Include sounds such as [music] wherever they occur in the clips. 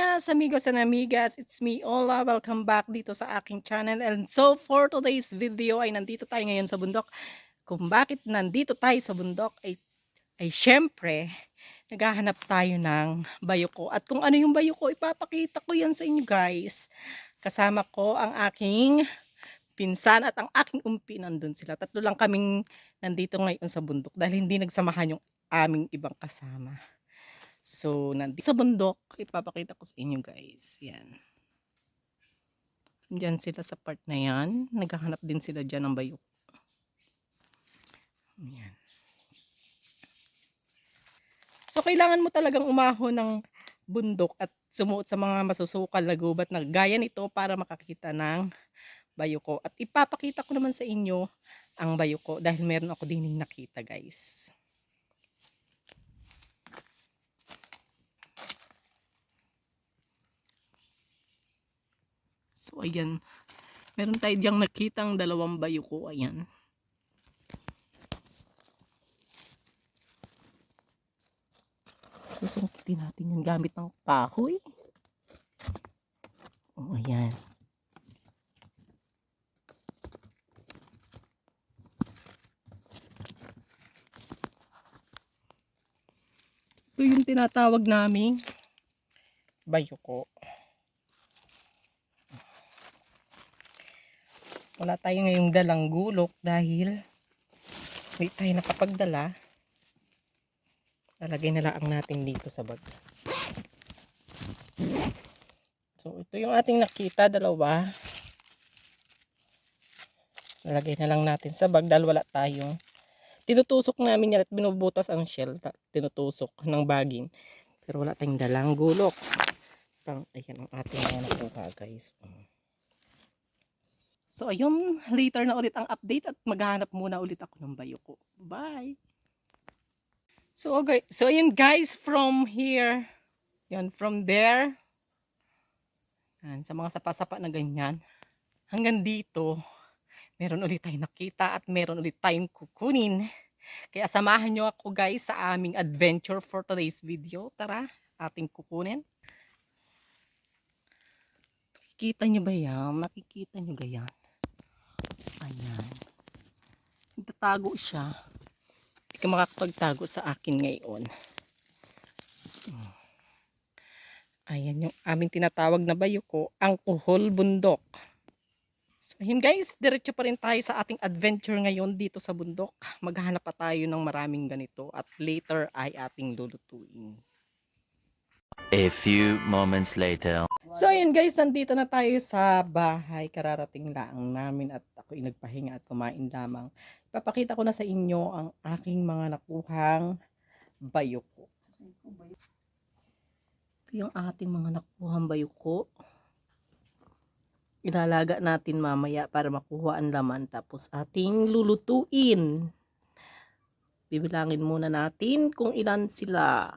buenas amigos and amigas, it's me Ola, welcome back dito sa aking channel. And so for today's video ay nandito tayo ngayon sa bundok. Kung bakit nandito tayo sa bundok ay, ay syempre naghahanap tayo ng bayoko at kung ano yung bayoko ipapakita ko yan sa inyo guys. Kasama ko ang aking pinsan at ang aking umpi nandun sila. Tatlo lang kaming nandito ngayon sa bundok dahil hindi nagsamahan yung aming ibang kasama So, nandito sa bundok, ipapakita ko sa inyo guys. Yan. Diyan sila sa part na yan. Naghahanap din sila dyan ng bayok. Yan. So, kailangan mo talagang umahon ng bundok at sumuot sa mga masusukal na gubat na gaya nito para makakita ng bayoko. At ipapakita ko naman sa inyo ang bayoko dahil meron ako din nakita guys. So, ayan. Meron tayo diyang nakitang dalawang bayuko. Ayan. Susungkitin natin yung gamit ng kahoy. Oh, ayan. Ito yung tinatawag naming bayuko. Wala tayo ngayong dalang gulok dahil hindi tayo nakapagdala. Lalagay na lang natin dito sa bag. So ito yung ating nakita dalawa. Lalagay na lang natin sa bag dahil wala tayong tinutusok namin yan at binubutas ang shell tinutusok ng baging. Pero wala tayong dalang gulok. Pang ayan ang ating mga nakuha guys So, ayun, [laughs] later na ulit ang update at maghanap muna ulit ako ng bayo ko. Bye! So, okay. So, ayun guys, from here, yan, from there, yan, sa mga sapa-sapa na ganyan, hanggang dito, meron ulit tayong nakita at meron ulit tayong kukunin. Kaya samahan nyo ako guys sa aming adventure for today's video. Tara, ating kukunin. Nakikita nyo ba yan? Nakikita nyo ba yan? Ayan. Nagtatago siya. Hindi ka makakapagtago sa akin ngayon. Hmm. Ayan yung aming tinatawag na bayuko, ang kuhol bundok. So yun guys, diretso pa rin tayo sa ating adventure ngayon dito sa bundok. Maghahanap pa tayo ng maraming ganito at later ay ating lulutuin. A few moments later. So ayun guys, nandito na tayo sa bahay. Kararating lang namin at ako nagpahinga at kumain lamang. Papakita ko na sa inyo ang aking mga nakuhang bayuko. Ito yung ating mga nakuhang bayuko. Ilalaga natin mamaya para makuha ang laman tapos ating lulutuin. Bibilangin muna natin kung ilan sila.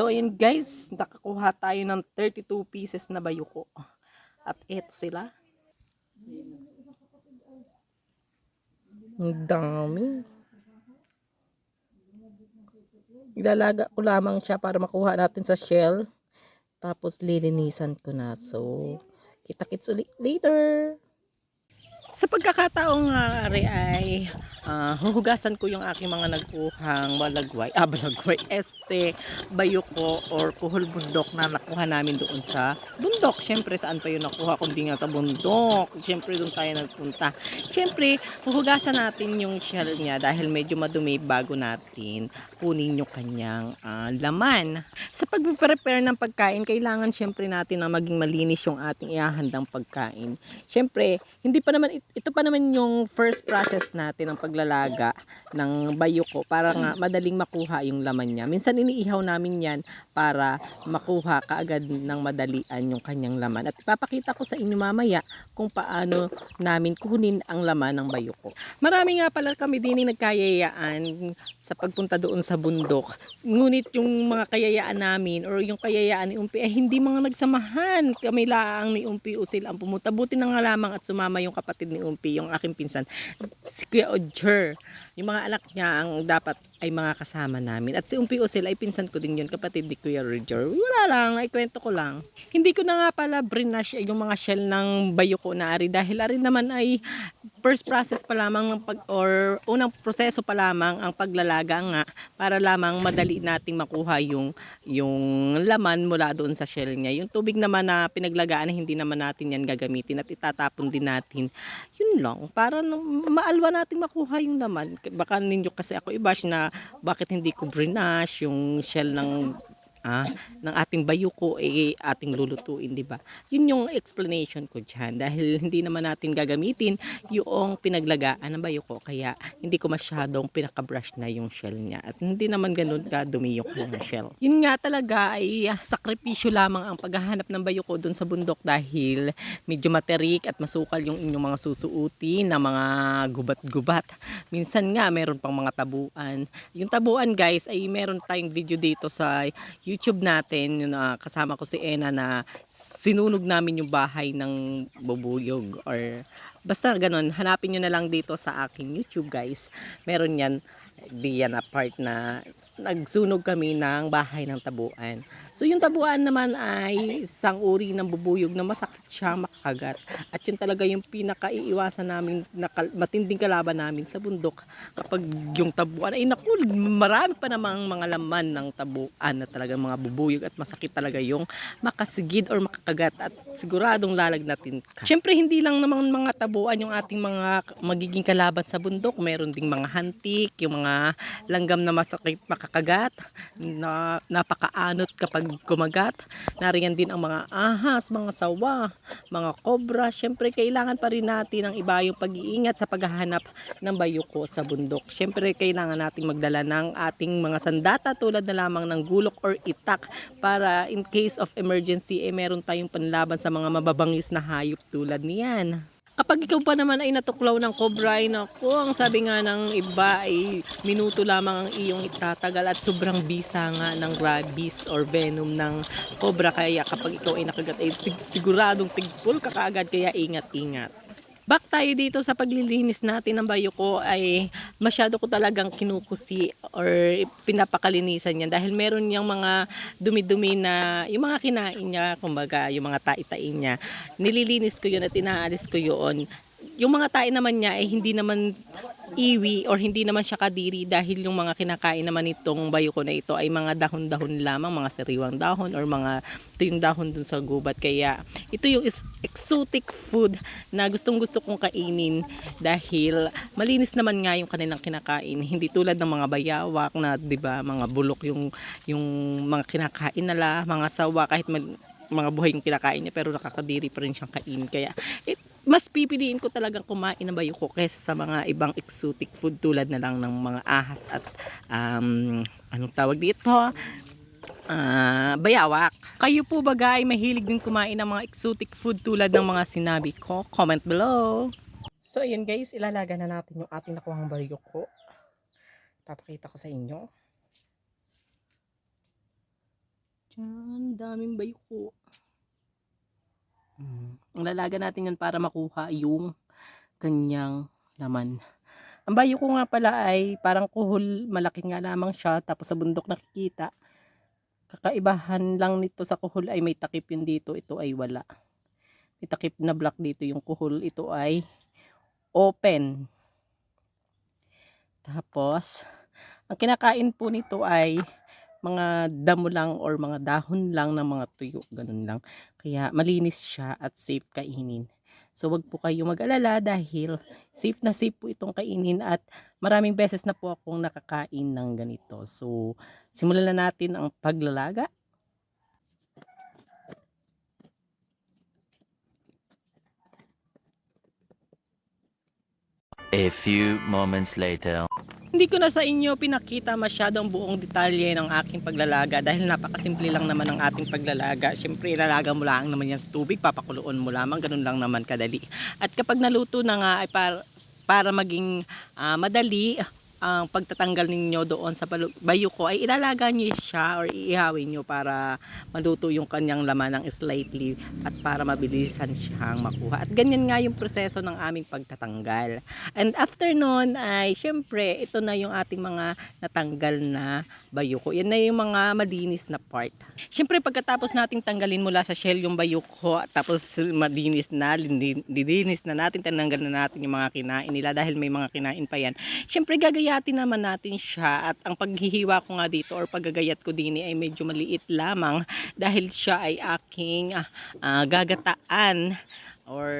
So, yun guys, nakakuha tayo ng 32 pieces na bayuko. At eto sila. Ang dami. Ilalaga ko lamang siya para makuha natin sa shell. Tapos lilinisan ko na. So, kita-kits ulit later. Sa pagkakataong nga ari ay ah, huhugasan ko yung aking mga nagkuhang balagway, ah balagway, [laughs] este, bayuko or kuhol bundok na nakuha namin doon sa bundok. Siyempre saan pa yun nakuha kundi nga sa bundok. Siyempre doon tayo nagpunta. Siyempre huhugasan natin yung shell niya dahil medyo madumi bago natin kunin yung kanyang ah, laman. Sa pag-prepare ng pagkain, kailangan siyempre natin na maging malinis yung ating ihahandang pagkain. Siyempre, hindi pa naman ito pa naman yung first process natin ng paglalaga ng bayuko para nga madaling makuha yung laman niya. Minsan iniihaw namin yan para makuha kaagad ng madalian yung kanyang laman. At ipapakita ko sa inyo mamaya kung paano namin kunin ang laman ng bayuko. Marami nga pala kami din nagkayayaan sa pagpunta doon sa bundok. Ngunit yung mga kayayaan namin or yung kayayaan ni Umpi ay hindi mga nagsamahan. Kami laang ni Umpi Usil ang pumunta. Buti na nga lamang at sumama yung kapatid ni Umpi, yung aking pinsan, si Kuya Odger. Yung mga anak niya ang dapat ay mga kasama namin. At si Umpi Usil ay pinsan ko din yun, kapatid ni Kuya Roger. Wala lang, naikwento ko lang. Hindi ko na nga pala brinash yung mga shell ng bayoko na ari dahil ari naman ay first process pa lamang ng pag or unang proseso pa lamang ang paglalaga nga para lamang madali nating makuha yung yung laman mula doon sa shell niya. Yung tubig naman na pinaglagaan hindi naman natin yan gagamitin at itatapon din natin. Yun lang para maalwa nating makuha yung laman. Baka ninyo kasi ako i-bash na bakit hindi ko brinash yung shell ng ah, ng ating bayuko eh ating lulutuin, di ba? Yun yung explanation ko dyan dahil [laughs] hindi naman natin gagamitin yung pinaglagaan ng bayuko kaya hindi ko masyadong pinaka-brush na yung shell niya at hindi naman ganun kadumi yung mga shell. Yun nga talaga ay ah, sakripisyo lamang ang paghahanap ng bayuko doon sa bundok dahil medyo materik at masukal yung inyong mga susuuti na mga gubat-gubat. Minsan nga meron pang mga tabuan. Yung tabuan guys ay meron tayong video dito sa YouTube natin yung ah, kasama ko si Ena na sinunog namin yung bahay ng bubuyog or basta ganun hanapin nyo na lang dito sa aking YouTube guys. Meron yan di yan a part na nagsunog kami ng bahay ng tabuan. So yung tabuan naman ay isang uri ng bubuyog na masakit siya makagat. At yun talaga yung pinakaiiwasan namin, na matinding kalaban namin sa bundok kapag yung tabuan ay naku, marami pa namang mga laman ng tabuan na talaga mga bubuyog at masakit talaga yung makasigid or makakagat at siguradong lalagnatin ka. Siyempre hindi lang naman mga tabuan yung ating mga magiging kalaban sa bundok. Meron ding mga hantik, yung mga langgam na masakit makakagat, na napakaanot kapag kumagat. Nariyan din ang mga ahas, mga sawa, mga kobra. Siyempre kailangan pa rin natin ang iba yung pag-iingat sa paghahanap ng bayuko sa bundok. Siyempre kailangan nating magdala ng ating mga sandata tulad na lamang ng gulok or itak para in case of emergency eh meron tayong panlaban sa mga mababangis na hayop tulad niyan. Kapag ikaw pa naman ay natuklaw ng cobra, ay naku, ang sabi nga ng iba ay minuto lamang ang iyong itatagal at sobrang bisa nga ng rabies or venom ng cobra. Kaya kapag ikaw ay nakagat, ay siguradong tigpul ka kaagad, kaya ingat-ingat. Back tayo dito sa paglilinis natin ng bayuko ay masyado ko talagang kinukusi or pinapakalinisan yan dahil meron yung mga dumi-dumi na yung mga kinain niya, kumbaga yung mga tai-tain niya, nililinis ko yun at inaalis ko yun. Yung mga tain naman niya ay hindi naman iwi or hindi naman siya kadiri dahil yung mga kinakain naman itong bayuko na ito ay mga dahon-dahon lamang, mga sariwang dahon or mga ito yung dahon dun sa gubat. Kaya ito yung exotic food na gustong gusto kong kainin dahil malinis naman nga yung kanilang kinakain. Hindi tulad ng mga bayawak na 'di ba mga bulok yung yung mga kinakain nila, mga sawa kahit mga buhay yung kinakain niya pero nakakadiri pa rin siyang kain. Kaya mas pipiliin ko talagang kumain ng bayuko kaysa sa mga ibang exotic food tulad na lang ng mga ahas at um, anong tawag dito? Ah, bayawak. Kayo po ba guys mahilig din kumain ng mga exotic food tulad ng mga sinabi ko? Comment below. So ayun guys, ilalaga na natin yung ating nakuhang bayuko. Papakita ko sa inyo. Diyan, daming bayuko. Mm. Ang lalaga natin yan para makuha yung kanyang laman. Ang bayuko nga pala ay parang kuhol, malaki nga lamang siya, tapos sa bundok nakikita. Kakaibahan lang nito sa kuhol ay may takip yun dito, ito ay wala. May takip na black dito yung kuhol, ito ay open. Tapos, ang kinakain po nito ay mga damo lang or mga dahon lang ng mga tuyo, ganun lang. Kaya malinis siya at safe kainin. So wag po kayo mag-alala dahil safe na safe po itong kainin at maraming beses na po akong nakakain ng ganito. So simulan na natin ang paglalaga. A few moments later. Hindi ko na sa inyo pinakita masyadong buong detalye ng aking paglalaga dahil napakasimple lang naman ng ating paglalaga. Siyempre, ilalaga mo lang naman yan sa tubig, papakuloon mo lamang, ganun lang naman kadali. At kapag naluto na nga ay para, para maging ah, madali ang pagtatanggal ninyo doon sa balu- bayuko ay ilalaga niyo siya or iihawin niyo para maluto yung kanyang laman ng slightly at para mabilisan siyang makuha. At ganyan nga yung proseso ng aming pagtatanggal. And after nun ay syempre ito na yung ating mga natanggal na bayuko. Yan na yung mga malinis na part. Syempre pagkatapos nating tanggalin mula sa shell yung bayuko tapos malinis na, lini- lilinis na natin, tinanggal na natin yung mga kinain nila dahil may mga kinain pa yan. Syempre gagayatin naman natin siya at ang paghihiwa ko nga dito or paggagayat ko din ay medyo maliit lamang dahil siya ay aking ah, gagataan or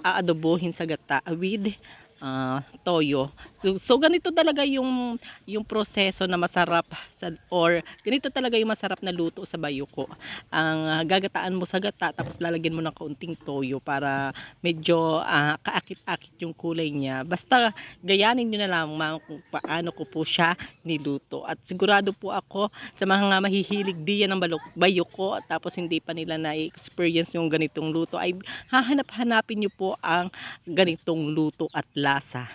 aadobohin sa gata with ah, toyo. So, ganito talaga yung yung proseso na masarap sa or ganito talaga yung masarap na luto sa bayuko. Ang ah, gagataan mo sa gata tapos lalagyan mo ng kaunting toyo para medyo ah, kaakit-akit yung kulay niya. Basta gayanin niyo na lang ma'am, kung paano ko po siya niluto. At sigurado po ako sa mga mahihilig diyan ng bayuko tapos hindi pa nila na-experience yung ganitong luto ay hahanap-hanapin niyo po ang ganitong luto at lasa.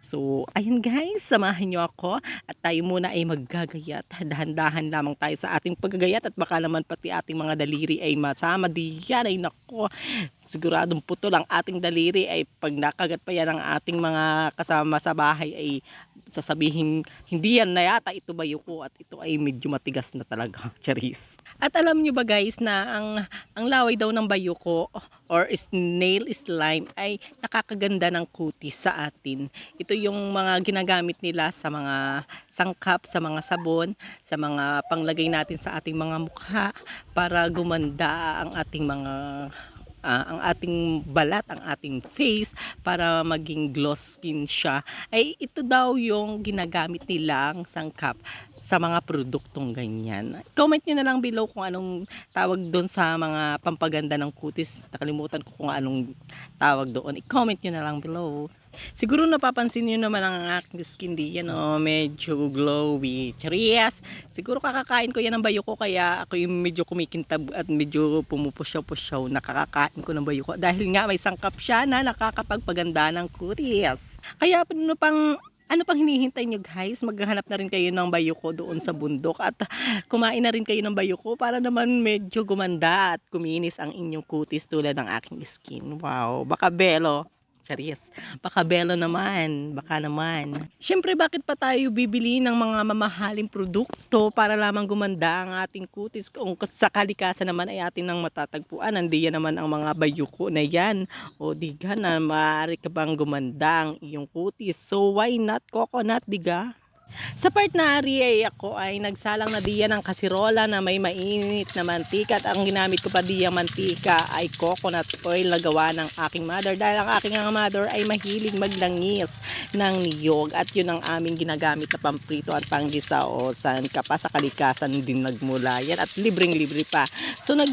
So, ayun guys, samahan niyo ako at tayo muna ay maggagayat. Dahan-dahan lamang tayo sa ating paggagayat at baka naman pati ating mga daliri ay masama diyan ay nako. Siguradong putol ang ating daliri ay pag nakagat pa yan ang ating mga kasama sa bahay ay sasabihin hindi yan na yata ito ba yuko at ito ay medyo matigas na talaga [laughs] charis. At alam nyo ba guys na ang ang laway daw ng bayuko or snail slime ay nakakaganda ng kutis sa atin. Ito yung mga ginagamit nila sa mga sangkap, sa mga sabon, sa mga panglagay natin sa ating mga mukha para gumanda ang ating mga ah, ang ating balat, ang ating face para maging gloss skin siya ay ito daw yung ginagamit nilang sangkap sa mga produktong ganyan. Comment nyo na lang below kung anong tawag doon sa mga pampaganda ng kutis. Nakalimutan ko kung anong tawag doon. I-comment nyo na lang below. Siguro napapansin nyo naman ang aking skin di yan oh, medyo glowy. Charis! Siguro kakakain ko yan ng bayo ko kaya ako yung medyo kumikintab at medyo pumupusyaw-pusyaw. Nakakakain ko ng bayo ko dahil nga may sangkap siya na nakakapagpaganda ng kutis. Kaya ano pang ano pang hinihintay nyo guys? Maghahanap na rin kayo ng bayuko doon sa bundok at [laughs] kumain na rin kayo ng bayuko para naman medyo gumanda at kuminis ang inyong kutis tulad ng aking skin. Wow, baka belo. Charis. Baka belo naman. Baka naman. Siyempre, bakit pa tayo bibili ng mga mamahaling produkto para lamang gumanda ang ating kutis? Kung sa kalikasan naman ay atin nang matatagpuan. Nandiyan naman ang mga bayuko na yan. O diga na maaari ka bang gumanda ang iyong kutis. So why not coconut, diga? Sa part na ari ako ay nagsalang na diyan ng kasirola na may mainit na mantika at ang ginamit ko pa diyang mantika ay coconut oil na gawa ng aking mother dahil ang aking mother ay mahilig maglangis ng niyog at yun ang aming ginagamit na pamprito at panggisa o ka pa sa kalikasan din nagmula yan at libreng libre pa. So nag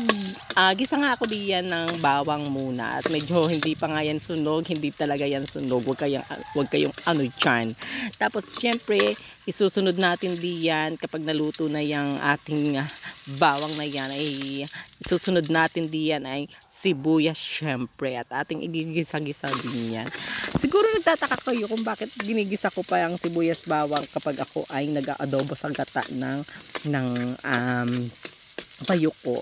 ah, gisa nga ako diyan ng bawang muna at medyo hindi pa nga yan sunog hindi talaga yan sunog. Wag kayong, wag kayong ano dyan. Tapos syempre isusunod natin diyan kapag naluto na yung ating ah, bawang na yan ay isusunod natin diyan ay sibuyas syempre at ating igigisa-gisa din yan. Siguro nagtataka kayo kung bakit ginigisa ko pa ang sibuyas bawang kapag ako ay nag-aadobo sa gata ng ng um, bayuko.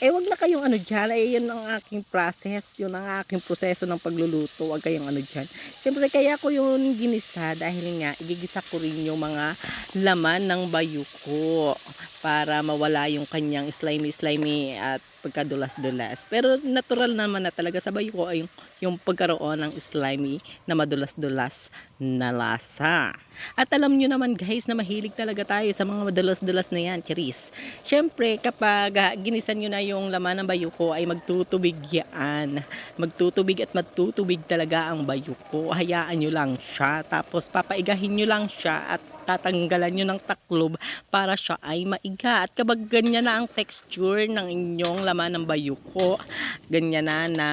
Eh, wag na kayong ano dyan. Eh, yun ang aking process. Yun ang aking proseso ng pagluluto. Wag kayong ano dyan. Siyempre, kaya ko yun ginisa dahil nga, igigisa ko rin yung mga laman ng bayuko para mawala yung kanyang slimy-slimy at pagkadulas-dulas. Pero natural naman na talaga sa bayuko ay yung, yung pagkaroon ng slimy na madulas-dulas na lasa. At alam nyo naman guys na mahilig talaga tayo sa mga madalas-dalas na yan, Charis. Siyempre, kapag ah, ginisan nyo na yung laman ng bayuko ay magtutubig yan. Magtutubig at magtutubig talaga ang bayuko. Hayaan nyo lang siya. Tapos papaigahin nyo lang siya at tatanggalan nyo ng taklob para siya ay maiga. At kapag ganyan na ang texture ng inyong laman ng bayuko, ganyan na na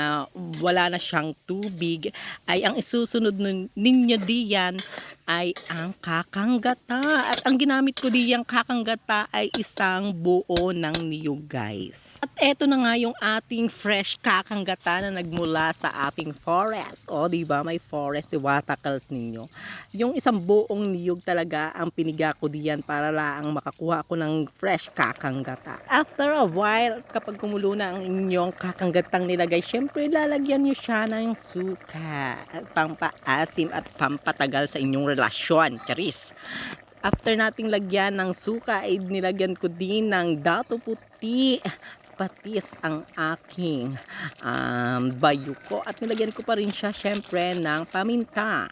wala na siyang tubig, ay ang isusunod ninyo diyan ay ang kakanggata. At ang ginamit ko diyang kakanggata ay isang buo ng niyog guys. At eto na nga yung ating fresh kakanggata na nagmula sa ating forest. O, ba may forest si watercalls ninyo. Yung isang buong niyog talaga ang piniga ko diyan para laang makakuha ko ng fresh kakanggata. After a while, kapag kumulo na ang inyong kakanggatang nilagay, syempre lalagyan nyo siya ng suka, at pampaasim at pampatagal sa inyong relasyon. Charis! After nating lagyan ng suka, ay nilagyan ko din ng dato puti patis ang aking um, bayuko at nilagyan ko pa rin siya syempre ng paminta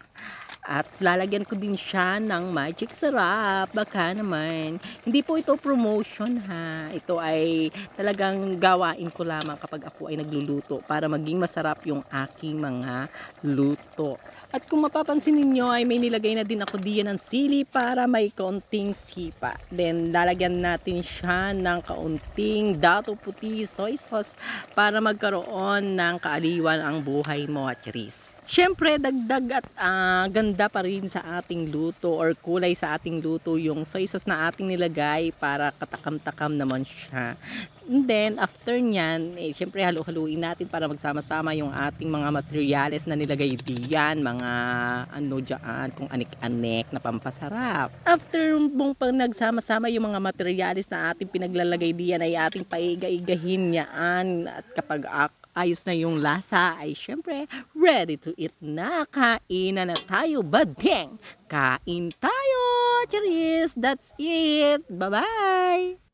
at lalagyan ko din siya ng magic sarap baka naman hindi po ito promotion ha ito ay talagang gawain ko lamang kapag ako ay nagluluto para maging masarap yung aking mga luto at kung mapapansin ninyo ay may nilagay na din ako diyan ng sili para may kaunting sipa. Then lalagyan natin siya ng kaunting dato puti soy sauce para magkaroon ng kaaliwan ang buhay mo at Charis. Siyempre, dagdag at ah, ganda pa rin sa ating luto or kulay sa ating luto yung soy sauce na ating nilagay para katakam-takam naman siya. And then, after nyan, eh, syempre halu-haluin natin para magsama-sama yung ating mga materyales na nilagay diyan, mga ano dyan, kung anik-anik na pampasarap. After mong pag nagsama-sama yung mga materyales na ating pinaglalagay diyan ay ating paiga-igahin yaan at kapag ak- ayos na yung lasa ay syempre ready to eat na. Kainan na tayo, badeng! Kain tayo! Cheers! That's it! Bye-bye!